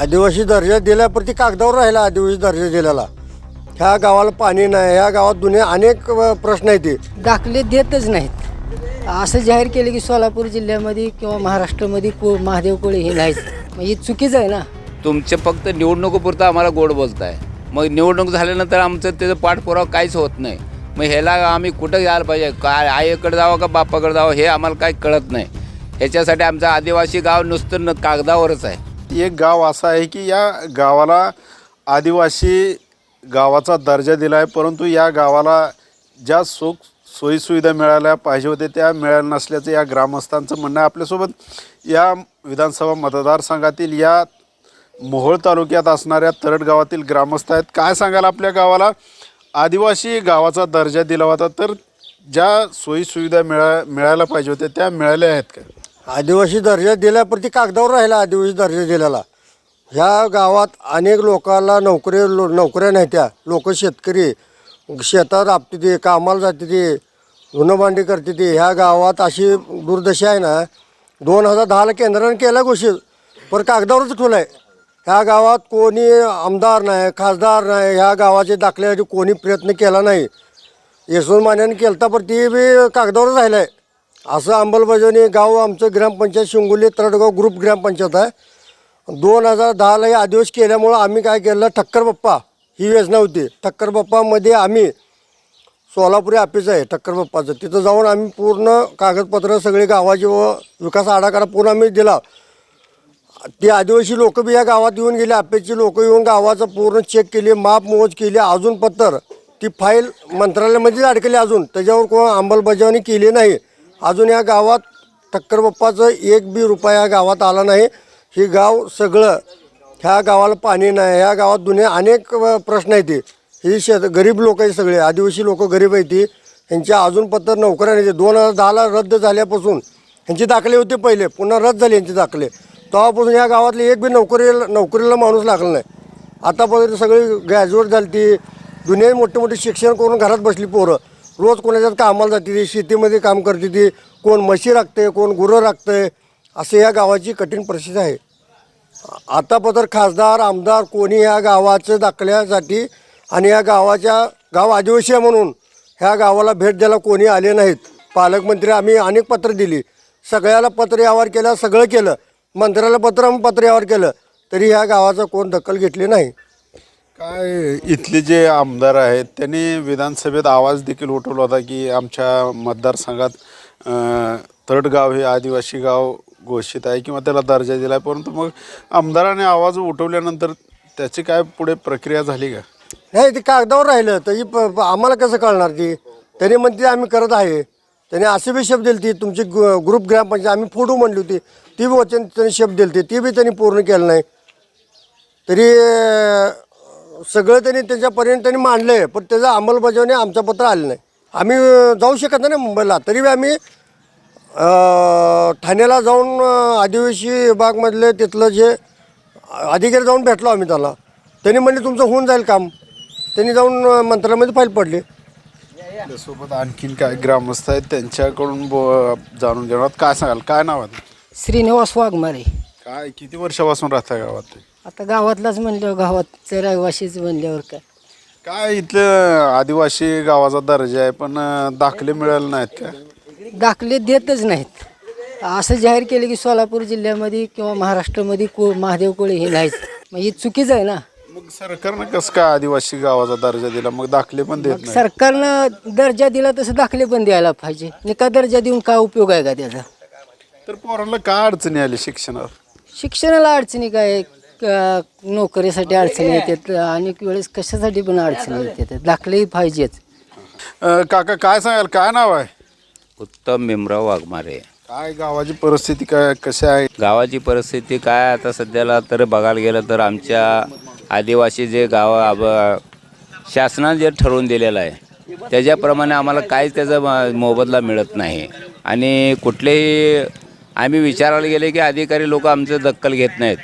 आदिवासी दर्जा दिल्याप्रती कागदावर राहिला आदिवासी दर्जा दिलेला. ह्या गावाला पाणी नाही ह्या गावात दुनिया अनेक अ, प्रश्न आहेत. ते. दाखले देतच नाहीत. असं जाहीर केलं की सोलापूर जिल्ह्यामध्ये किंवा महाराष्ट्रामध्ये को महादेव कोळी हे नाहीच मग हे चुकीचं आहे ना? तुमचे फक्त निवडणुकीपुरतं आम्हाला गोड बोलताय. मग निवडणूक झाल्यानंतर आमचं त्याचं पाठपुरावा काहीच होत नाही. मग ह्याला आम्ही कुठं जायला पाहिजे? काय आईकडे जावं का बापाकडे जावं हे आम्हाला काही कळत नाही. ह्याच्यासाठी आमचं आदिवासी गाव नुसतं न कागदावरच आहे. एक गाव असं आहे की या गावाला आदिवासी गावाचा दर्जा दिला आहे परंतु या गावाला ज्या सुख सोयीसुविधा मिळाल्या पाहिजे होते त्या मिळाल्या नसल्याचं या ग्रामस्थांचं म्हणणं आहे. आपल्यासोबत या विधानसभा मतदारसंघातील या मोहोळ तालुक्यात असणाऱ्या तरड गावातील ग्रामस्थ आहेत. काय सांगाल आपल्या गावाला? आदिवासी गावाचा दर्जा दिला होता तर ज्या सोयीसुविधा मिळा मिळायला पाहिजे होत्या त्या मिळाल्या आहेत का? आदिवासी दर्जा दिल्याप्रती कागदावर राहिला आदिवासी दर्जा दिलेला. ह्या गावात अनेक लोकांना नोकरी लो नोकऱ्या नाही त्या. लोक शेतकरी शेतात राबते ते कामाला जाते ते धुणं भांडी करते ते ह्या गावात अशी दुर्दशा आहे ना दोन हजार दहाला केंद्राने केला घोषित पण कागदावरच ठेवलं आहे ह्या गावात कोणी आमदार नाही खासदार नाही ह्या गावाचे दाखल्यासाठी कोणी प्रयत्न केला नाही. यशवंत मान्याने केलता पण ती बी कागदावरच राहिलं आहे असं अंमलबजावणी गाव आमचं ग्रामपंचायत शिंगोली तरडगाव ग्रुप ग्रामपंचायत आहे. दोन हजार दहाला हे आदिवासी केल्यामुळं आम्ही काय केलं ठक्कर बाप्पा ही योजना होती. ठक्कर बाप्पामध्ये आम्ही सोलापुरी ऑफिस आहे ठक्कर बाप्पाचं. तिथं जाऊन आम्ही पूर्ण कागदपत्र सगळे गावाचे व विकास आराखडा पूर्ण आम्ही दिला. ते आदिवासी लोक बी या गावात येऊन गेले आपेची लोक येऊन गावाचं पूर्ण चेक केले माप मोज केली अजून पत्तर. ती फाईल मंत्रालयामध्येच अडकली अजून. त्याच्यावर कोण अंमलबजावणी केली नाही. अजून या गावात ठक्कर बाप्पाचं एक बी रुपया या गावात आला नाही. हे गाव सगळं ह्या गावाला पाणी नाही. ह्या गावात दुने अनेक प्रश्न आहेत. ही शेत गरीब लोक आहे सगळे. आदिवासी लोक गरीब आहेत. ती यांच्या अजून पत्र नोकऱ्या नाही. दोन हजार दहाला रद्द झाल्यापासून यांचे दाखले होते पहिले. पुन्हा रद्द झाले यांचे दाखले. तेव्हापासून या गावातले एक बी नोकरीला नोकरीला माणूस लागला नाही. आतापर्यंत सगळी ग्रॅज्युएट झाली ती दुनिया मोठे मोठे शिक्षण करून घरात बसली पोरं. रोज कोणाच्यात कामाला जाते ती शेतीमध्ये काम करते ती. कोण म्हशी राखते कोण गुरं राखते असे या गावाची कठीण परिस्थिती आहे. आता खासदार आमदार कोणी या गावाचं दाखल्यासाठी आणि या गावाच्या गाव आदिवासी आहे म्हणून ह्या गावाला भेट द्यायला कोणी आले नाहीत. पालकमंत्री आम्ही अनेक पत्र दिली. सगळ्याला पत्र व्यवहार केला सगळं केलं. मंत्र्याला पत्र आम्ही पत्र यावर केलं. तरी ह्या गावाचं कोण दखल घेतली नाही. काय इथले जे आमदार आहेत त्यांनी विधानसभेत आवाज देखील उठवला होता की आमच्या मतदारसंघात अं, हे आदिवासी गाव घोषित आहे किंवा त्याला दर्जा दिला आहे. परंतु मग आमदाराने आवाज उठवल्यानंतर त्याची काय पुढे प्रक्रिया झाली का? नाही ते कागदावर राहिलं. तरी प प- आम्हाला कसं कळणार ती? त्यांनी म्हणते आम्ही करत आहे. त्यांनी असे बी शब्द दिली ती तुमची ग्रु- ग्रुप ग्रामपंचायत आम्ही फोटो म्हणली होती. ती बी वचन त्यांनी शब्द दिले ती बी त्यांनी पूर्ण केलं नाही. तरी अं, सगळं त्यांनी त्याच्यापर्यंत त्यांनी मांडलं आहे पण त्याचं अंमलबजावणी आमचं पत्र आलं नाही. आम्ही जाऊ शकत नाही ना मुंबईला. तरी बी आम्ही ठाण्याला जाऊन आदिवासी विभागमधले तिथलं जे अधिकारी जाऊन भेटलो आम्ही त्याला. त्यांनी म्हणले तुमचं होऊन जाईल काम. त्यांनी जाऊन मंत्रालयामध्ये फाईल पडली. त्यासोबत आणखीन काय ग्रामस्थ आहेत त्यांच्याकडून ब- जाणून घेणार काय सांगाल? काय नाव आहे? श्रीनिवास वाघमारे. काय किती वर्षापासून राहता गावात? आता गावातलाच म्हणल्यावर गावात रहिवाशीच म्हणल्यावर काय? काय इथलं आदिवासी गावाचा दर्जा आहे पण अं, दाखले मिळाले नाहीत का? दाखले देतच नाहीत. असं जाहीर केलं की सोलापूर जिल्ह्यामध्ये किंवा महाराष्ट्रामध्ये को महादेव कोळी हे नाहीच मग हे चुकीचं आहे ना? मग सरकारनं कसं काय आदिवासी गावाचा दर्जा दिला? मग दाखले पण देत नाही सरकारनं दर्जा दिला तसं दाखले पण द्यायला पाहिजे. निका दर्जा देऊन काय उपयोग आहे का त्याचा? तर पोरांना काय अडचणी आली शिक्षणात शिक्षणाला अडचणी काय? आहे? क- नोकरीसाठी अडचणी येतात अनेक वेळेस कशासाठी पण अडचणी येतात. दाखलेही पाहिजेच अं, काका काय सांगाल? काय नाव आहे? उत्तम भीमराव वाघमारे. काय गावाची परिस्थिती काय कशी आहे? गावाची परिस्थिती काय आता सध्याला तर बघायला गेलं तर आमच्या आदिवासी जे गाव आब- शासनाने जे ठरवून दिलेलं आहे त्याच्याप्रमाणे आम्हाला काहीच त्याचा म- मोबदला मिळत नाही. आणि कुठलेही आम्ही विचारायला गेले की अधिकारी लोक आमचं दखल घेत नाहीत.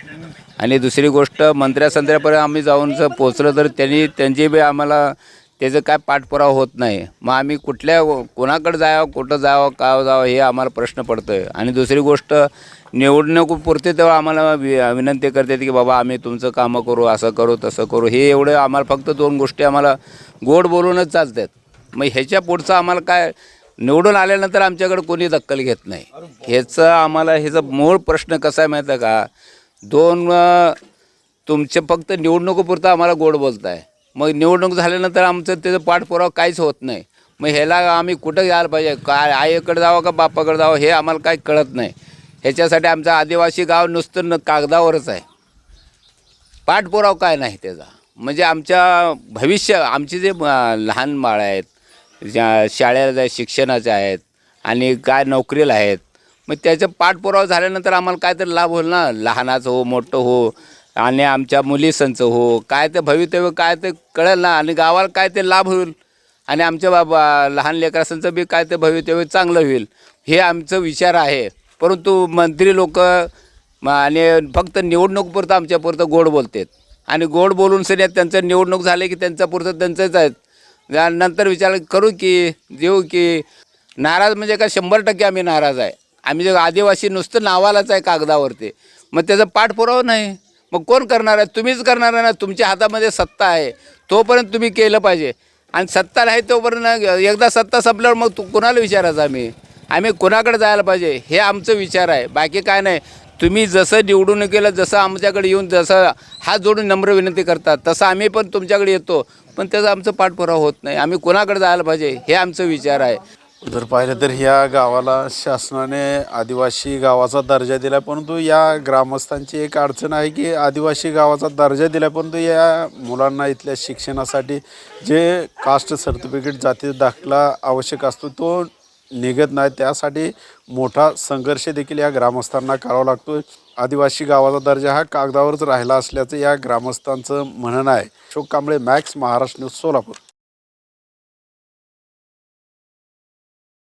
आणि दुसरी गोष्ट मंत्र्यासंत्र्यापर्यंत आम्ही जाऊन जर पोचलं तर त्यांनी त्यांची बी आम्हाला त्याचं काय पाठपुरावा होत नाही. मग आम्ही कुठल्या कोणाकडे जावं कुठं जावं का जावं हे आम्हाला प्रश्न पडतो आहे आणि दुसरी गोष्ट निवडणुकीपुरते तेव्हा आम्हाला वि विनंती करतात की बाबा आम्ही तुमचं कामं करू असं करू तसं करू. हे एवढं आम्हाला फक्त दोन गोष्टी आम्हाला गोड बोलूनच चालतात. मग ह्याच्या पुढचं आम्हाला काय निवडून आल्यानंतर आमच्याकडे कोणी दखल घेत नाही. ह्याचं आम्हाला ह्याचा मूळ प्रश्न कसा आहे माहीत आहे का? दोन तुमचे फक्त निवडणुकीपुरतं आम्हाला गोड बोलत आहे मग निवडणूक झाल्यानंतर आमचं त्याचं पाठपुरावा काहीच होत नाही. मग ह्याला आम्ही कुठं यायला पाहिजे? काय आईकडे जावं का बापाकडे जावं हे आम्हाला काही कळत नाही. ह्याच्यासाठी आमचं आदिवासी गाव नुसतं न कागदावरच आहे. पाठपुरावा काय नाही त्याचा. म्हणजे आमच्या भविष्य आमचे जे लहान बाळ आहेत ज्या शाळेला जाय शिक्षणाचे आहेत आणि काय नोकरीला आहेत मग त्याचा पाठपुरावा झाल्यानंतर आम्हाला काय तर लाभ होईल ना? लहानाचं हो मोठं हो आणि आमच्या मुलीसंचं हो. काय ते भवितव्य काय ते कळेल ना? आणि गावाला काय ते लाभ होईल? आणि आमच्या बाबा लहान लेकरासांचं बी काय ते भवितव्य चांगलं होईल? हे आमचं विचार आहे. परंतु मंत्री लोक आणि फक्त निवडणूकपुरतं आमच्यापुरतं गोड बोलतात. आणि गोड बोलून सध्या त्यांचं निवडणूक झाले की त्यांच्यापुरतं त्यांचंच आहेत नंतर विचार करू की देऊ की. नाराज म्हणजे का शंभर टक्के आम्ही नाराज आहे. आम्ही जे आदिवासी नुसतं नावालाच आहे कागदावरती. मग त्याचा पाठपुरावा नाही. मग कोण करणार आहे? तुम्हीच करणार आहे ना? तुमच्या हातामध्ये सत्ता आहे. तोपर्यंत तुम्ही केलं पाहिजे. आणि सत्ता नाही तोपर्यंत एकदा सत्ता संपल्यावर मग तू कुणाला विचारायचं आम्ही? आम्ही कोणाकडे जायला पाहिजे? हे आमचं विचार आहे. बाकी काय नाही. तुम्ही जसं निवडून केलं जसं आमच्याकडे येऊन जसं हात जोडून नम्र विनंती करतात तसं आम्ही पण तुमच्याकडे येतो. पण त्याचा आमचं पाठपुरावा होत नाही. आम्ही कोणाकडे जायला पाहिजे? हे आमचं विचार आहे. जर पाहिलं तर ह्या गावाला शासनाने आदिवासी गावाचा दर्जा दिला परंतु या ग्रामस्थांची एक अडचण आहे की आदिवासी गावाचा दर्जा दिला परंतु या मुलांना इथल्या शिक्षणासाठी जे कास्ट सर्टिफिकेट जाती दाखला आवश्यक असतो तो निघत नाही. त्यासाठी मोठा संघर्ष देखील या ग्रामस्थांना करावा लागतो आदिवासी गावाचा दर्जा हा कागदावरच राहिला असल्याचं या ग्रामस्थांचं म्हणणं आहे. Ashok Kamble Max Maharashtra News Solapur.